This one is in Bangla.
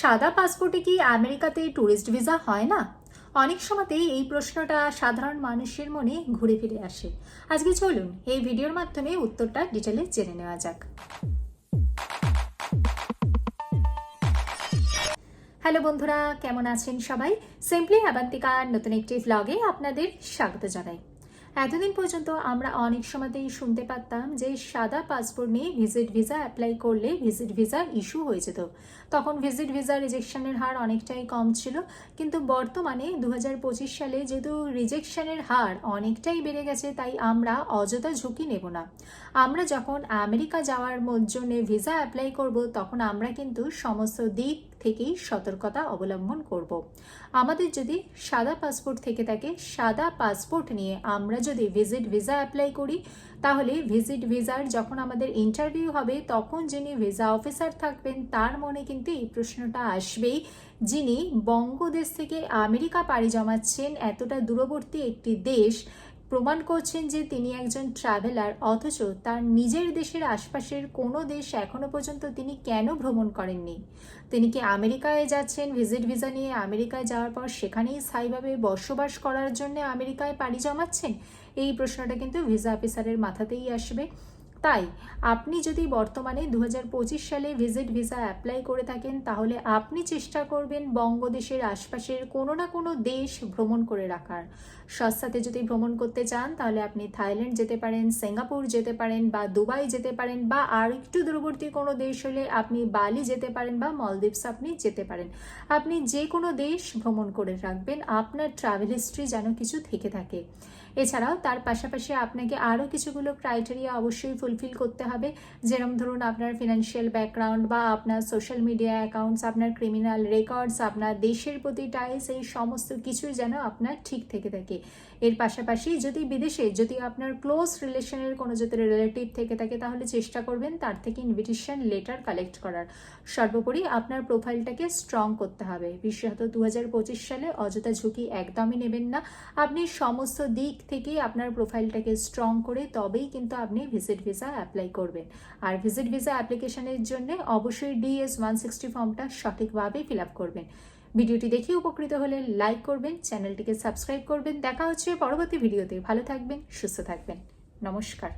সাদা পাসপোর্টে কি আমেরিকাতে ট্যুরিস্ট ভিসা হয় না? অনেক সময়তেই এই প্রশ্নটা সাধারণ মানুষের মনে ঘুরে ফিরে আসে। আজকে চলুন এই ভিডিওর মাধ্যমে উত্তরটা ডিটেলে জেনে নেওয়া যাক। হ্যালো বন্ধুরা, কেমন আছেন সবাই? সিম্পলি আবান্তিকার নতুন একটি ভ্লগে আপনাদের স্বাগত জানাই। এতদিন পর্যন্ত আমরা অনেক সময়তেই শুনতে পারতাম যে সাদা পাসপোর্ট নিয়ে ভিজিট ভিসা অ্যাপ্লাই করলে ভিজিট ভিসা ইস্যু হয়ে যেত। তখন ভিজিট ভিসা রিজেকশনের হার অনেকটাই কম ছিল, কিন্তু বর্তমানে দু হাজার পঁচিশ সালে যেহেতু রিজেকশনের হার অনেকটাই বেড়ে গেছে, তাই আমরা অযথা ঝুঁকি নেব না। আমরা যখন আমেরিকা যাওয়ার জন্য ভিসা অ্যাপ্লাই করব, তখন আমরা কিন্তু সমস্ত দিক থেকেই সতর্কতা অবলম্বন করব। আমাদের যদি সাদা পাসপোর্ট থেকে থাকে, সাদা পাসপোর্ট নিয়ে আমরা যদি ভিজিট ভিসা অ্যাপ্লাই করি, তাহলে ভিজিট ভিসার যখন আমাদের ইন্টারভিউ হবে, তখন যিনি ভিসা অফিসার থাকবেন, তার মনে কিন্তু এই প্রশ্নটা আসবেই, যিনি বঙ্গদেশ থেকে আমেরিকা পাড়ি জমাচ্ছেন, এতটা দূরবর্তী একটি দেশ প্রমাণ করছেন যে তিনি একজন ট্রাভেলার অথচ তার নিজের দেশের আশপাশের কোনো দেশ এখনও পর্যন্ত তিনি কেন ভ্রমণ করেননি? তিনি কি আমেরিকায় যাচ্ছেন? ভিজিট ভিসা নিয়ে আমেরিকায় যাওয়ার পর সেখানেই স্থায়ীভাবে বসবাস করার জন্য আমেরিকায় পাড়ি জমাচ্ছেন? এই প্রশ্নটা কিন্তু ভিসা অফিসারের মাথাতেই আসবে। তাই আপনি যদি বর্তমানে দু হাজার পঁচিশ সালে ভিজিট ভিসা অ্যাপ্লাই করে থাকেন, তাহলে আপনি চেষ্টা করবেন বঙ্গদেশের আশপাশের কোনো না কোনো দেশ ভ্রমণ করে রাখার। সস্তাতে যদি ভ্রমণ করতে চান, তাহলে আপনি থাইল্যান্ড যেতে পারেন, সিঙ্গাপুর যেতে পারেন বা দুবাই যেতে পারেন বা আর একটু দূরবর্তী কোনো দেশ হলে আপনি বালি যেতে পারেন বা মলদ্বীপস আপনি যেতে পারেন। আপনি যে কোনো দেশ ভ্রমণ করে রাখবেন, আপনার ট্রাভেল হিস্ট্রি যেন কিছু থেকে থাকে। এছাড়াও তার পাশাপাশি আপনাকে আরও কিছুগুলো ক্রাইটেরিয়া অবশ্যই ফুলফিল করতে হবে। যেরকম ধরুন আপনার ফিনান্সিয়াল ব্যাকগ্রাউন্ড বা আপনার সোশ্যাল মিডিয়া অ্যাকাউন্টস আপনার ক্রিমিনাল রেকর্ডস আপনার দেশের প্রতি টাইস এই সমস্ত কিছুই যেন আপনার ঠিক থেকে থাকে। এর পাশাপাশি যদি বিদেশে যদি আপনার ক্লোজ রিলেশনের কোনো যদি রিলেটিভ থেকে থাকে, তাহলে চেষ্টা করবেন তার থেকে ইনভিটেশন লেটার কালেক্ট করার। সর্বোপরি আপনার প্রোফাইলটাকে স্ট্রং করতে হবে। বিশেষত দু হাজার পঁচিশ সালে অযথা ঝুঁকি একদমই নেবেন না। আপনি সমস্ত দিক থেকে আপনার প্রোফাইলটাকে স্ট্রং করে তবেই কিন্তু আপনি ভিজিট ভিসা অ্যাপ্লাই করবেন। আর ভিজিট ভিসা অ্যাপ্লিকেশনের জন্য অবশ্যই ডিএস ওয়ান সিক্সটি ফর্মটা সঠিকভাবে ফিল আপ করবেন। ভিডিওটি দেখে উপকৃত হলে লাইক করবেন চ্যানেলটিকে সাবস্ক্রাইব করবেন। দেখা হচ্ছে পরবর্তী ভিডিওতে। ভালো থাকবেন, সুস্থ থাকবেন। নমস্কার।